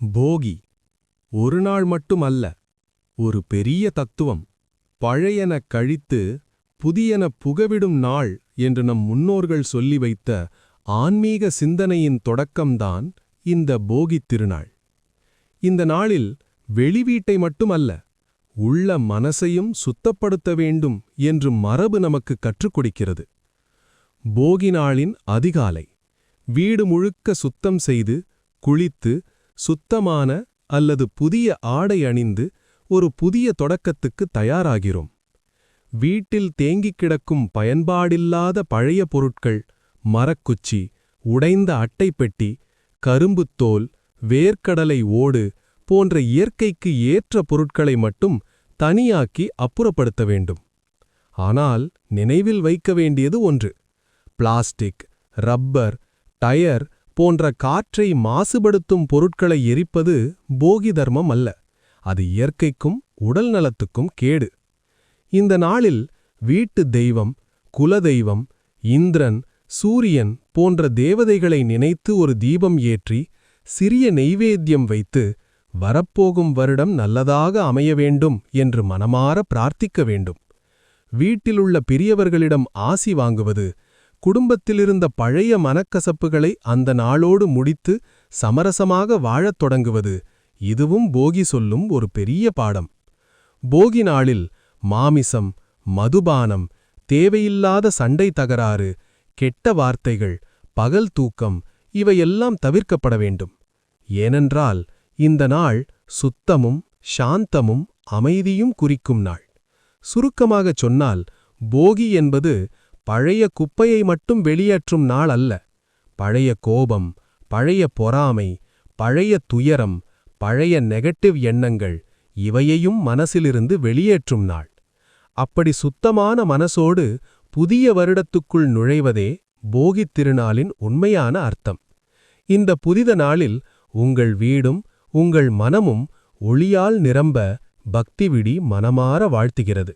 போகி. ஒரு நாள் மட்டுமல்ல ஒரு பெரிய தத்துவம். பழையன கழித்து புதியன புகவிடும் நாள் என்று நம் முன்னோர்கள் சொல்லி வைத்த ஆன்மீக சிந்தனையின் தொடக்கம்தான் இந்த போகித் திருநாள். இந்த நாளில் வெளிவீட்டை மட்டுமல்ல உள்ள மனசையும் சுத்தப்படுத்த வேண்டும் என்று மரபு நமக்கு கற்றுக் கொடுக்கிறது. போகி நாளின் அதிகாலை வீடு முழுக்க சுத்தம் செய்து குளித்து சுத்தமான அல்லது புதிய ஆடை அணிந்து ஒரு புதிய தொடக்கத்துக்கு தயாராகிறோம். வீட்டில் தேங்கிக் கிடக்கும் பயன்பாடில்லாத பழைய பொருட்கள் மரக்குச்சி உடைந்த அட்டைப்பெட்டி கரும்புத் தோல் வேர்க்கடலை ஓடு போன்ற இயற்கைக்கு ஏற்ற பொருட்களை மட்டும் தனியாக்கி அப்புறப்படுத்த வேண்டும். ஆனால் நினைவில் வைக்க வேண்டியது ஒன்று. பிளாஸ்டிக் ரப்பர் டயர் போன்ற காற்றை மாசுபடுத்தும் பொருட்களை எரிப்பது போகி தர்மம் அல்ல. அது இயற்கைக்கும் உடல் நலத்துக்கும் கேடு. இந்த நாளில் வீட்டு தெய்வம் குலதெய்வம் இந்திரன் சூரியன் போன்ற தேவதைகளை நினைத்து ஒரு தீபம் ஏற்றி சிறிய நெய்வேத்தியம் வைத்து வரப்போகும் வருடம் நல்லதாக அமைய வேண்டும் என்று மனமாற பிரார்த்திக்க வேண்டும். வீட்டிலுள்ள பெரியவர்களிடம் ஆசி வாங்குவது குடும்பத்திலிருந்த பழைய மனக்கசப்புகளை அந்த நாளோடு முடித்து சமரசமாக வாழத் தொடங்குவது இதுவும் போகி சொல்லும் ஒரு பெரிய பாடம். போகி நாளில் மாமிசம் மதுபானம் தேவையில்லாத சண்டை தகராறு கெட்ட வார்த்தைகள் பகல் தூக்கம் இவையெல்லாம் தவிர்க்கப்பட வேண்டும். ஏனென்றால் இந்த நாள் சுத்தமும் சாந்தமும் அமைதியும் குறிக்கும் நாள். சுருக்கமாகச் சொன்னால் போகி என்பது பழைய குப்பையை மட்டும் வெளியேற்றும் நாள் அல்ல. பழைய கோபம் பழைய பொறாமை பழைய துயரம் பழைய நெகட்டிவ் எண்ணங்கள் இவையையும் மனசிலிருந்து வெளியேற்றும் நாள். அப்படி சுத்தமான மனசோடு புதிய வருடத்துக்குள் நுழைவதே போகித் திருநாளின் உண்மையான அர்த்தம். இந்த புதித நாளில் உங்கள் வீடும் உங்கள் மனமும் ஒளியால் நிரம்ப பக்திவிடி மனமாற வாழ்த்துகிறது.